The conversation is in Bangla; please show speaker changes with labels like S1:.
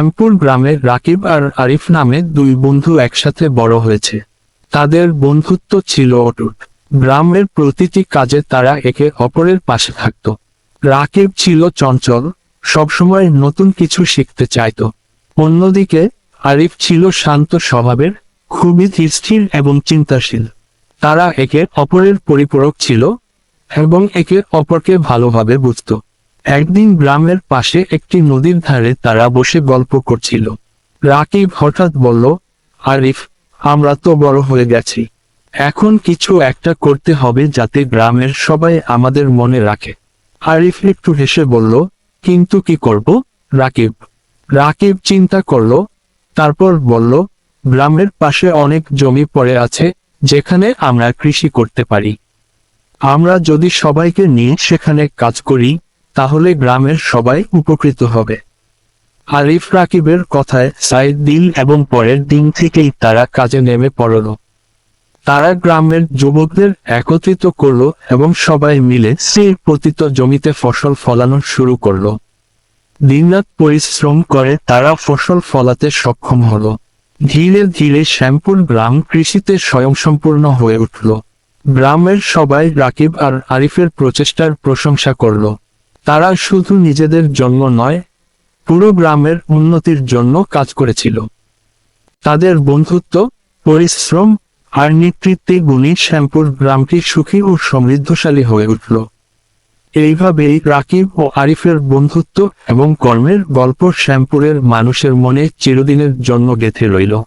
S1: শ্যামপুর গ্রামে রাকিব আর আরিফ নামে দুই বন্ধু একসাথে বড় হয়েছে। তাদের বন্ধুত্ব ছিল অটুট। গ্রামের প্রতিটি কাজে তারা একে অপরের পাশে থাকত। রাকিব ছিল চঞ্চল, সবসময় নতুন কিছু শিখতে চাইত। অন্যদিকে, আরিফ ছিল শান্ত স্বভাবের, খুবই স্থির এবং চিন্তাশীল। তারা একে অপরের পরিপূরক ছিল এবং একে অপরকে ভালোভাবে বুঝত। একদিন গ্রামের পাশে একটি নদীর ধারে তারা বসে গল্প করছিল। রাকিব হঠাৎ বলল, আরিফ, আমরা তো বড় হয়ে গেছি। এখন কিছু একটা করতে হবে যাতে গ্রামের সবাই আমাদের মনে রাখে। আরিফ একটু হেসে বলল, কিন্তু কি করব, রাকিব? রাকিব চিন্তা করল, তারপর বলল, গ্রামের পাশে অনেক জমি পড়ে আছে, যেখানে আমরা কৃষি করতে পারি। আমরা যদি সবাইকে নিয়ে সেখানে কাজ করি তাহলে গ্রামের সবাই উপকৃত হবে। আরিফ রাকিবের কথায় সাইড দিল এবং পরের দিন থেকেই তারা কাজে নেমে পড়ল। তারা গ্রামের যুবকদের একত্রিত করল এবং সবাই মিলে সেই পতিত জমিতে ফসল ফলানো শুরু করল। দিনরাত পরিশ্রম করে তারা ফসল ফলাতে সক্ষম হলো। ধীরে ধীরে শ্যামপুর গ্রাম কৃষিতে স্বয়ংসম্পূর্ণ হয়ে উঠল। গ্রামের সবাই রাকিব আর আরিফের প্রচেষ্টার প্রশংসা করল। তারা শুধু নিজেদের জন্য নয়, পুরো গ্রামের উন্নতির জন্য কাজ করেছিল। তাদের বন্ধুত্ব, পরিশ্রম আর নেতৃত্বে গুণী শ্যামপুর গ্রামটি সুখী ও সমৃদ্ধশালী হয়ে উঠল। এইভাবেই রাকিব ও আরিফের বন্ধুত্ব এবং কর্মের গল্প শ্যামপুরের মানুষের মনে চিরদিনের জন্য গেঁথে রইল।